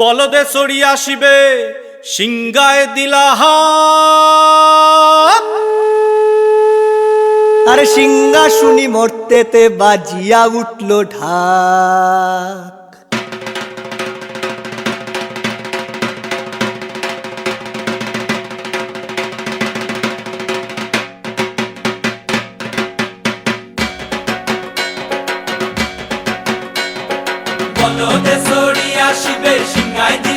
বলদে সরিয়া আসিবে সিংগায় দিলাহা। আরে সিংহাসুনি মর্তেতে বাজিয়া উঠল ঢাক। বলদে সরিয়া আসিবে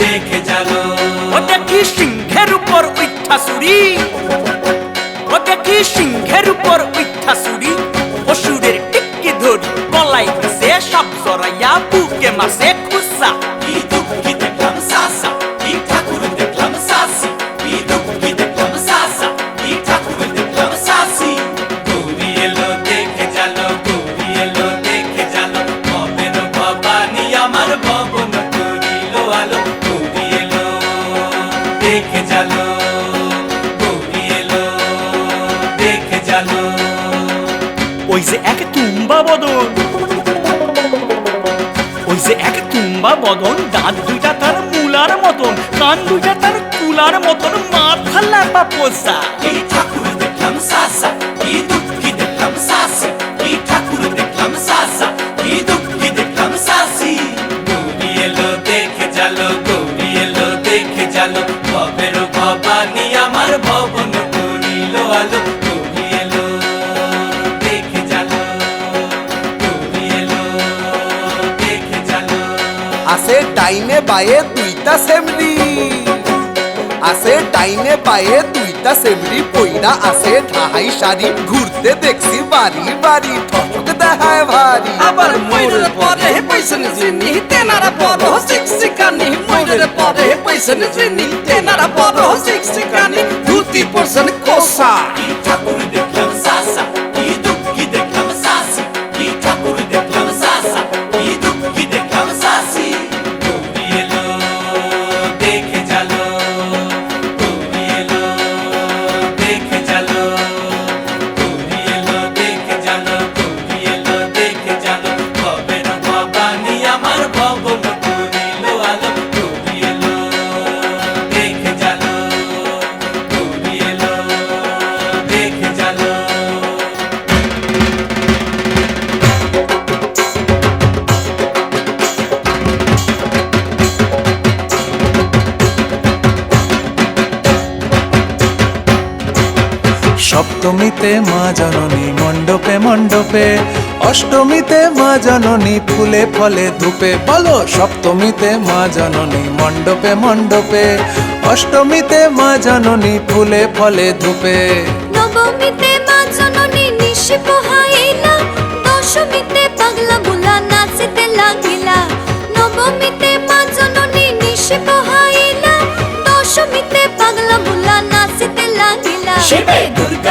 দেখে জালো। ও দেখি সিংহের উপর উচ্ছাসুরি ও দেখি সিংহের উপর উচ্ছাসুরি অসুরের টিক্কি ধরি, গলায় সে সব জড়াইয়া বুকে মাসে। দেখে চালো এলো দেখে চালো ওই যে এক তুম্বা বদন। ওই যে এক তুম্বা বদন দাঁত দুইটা তার মুলার মতন কান দুইটা তার কুলার মতন মাথা লাপা পোষা। করিল আলো এলো দেখে জালো গৌরী এলো দেখে আছে ডাইনে বায়ে দুইটা সেমরি আছে ডাইনে বায়ে দুইটা সেমরি পইরা আছে ঢাহাই শাড়ি ঘুরতে দেখছি বাড়ি বাড়ি ঠক দেখায় ভারী। আবার ময়ূরের পরে পয়সন জিনি তেনারা বড় শিক্ষিকানি। ময়ূরের পরে পয়সন জিনি তেনারা বড় শিক্ষিকানি। ধুতি পরসন কোসা সপ্তমীতে মা জননী মণ্ডপে মণ্ডপে। অষ্টমীতে মা জননী ফুলে ফলে ধূপে। বলো সপ্তমীতে মা জননী মণ্ডপে মণ্ডপে। অষ্টমীতে মা জননী ফুলে ফলে ধূপে। নবমীতে মা জননী নিশি পোহাইলা দশমীতে পাগলা বুলা নাচিতে লাগিলা। নবমীতে মা জননী নিশি পোহাইলা দশমীতে পাগলা বুলা নাচিতে লাগিলা।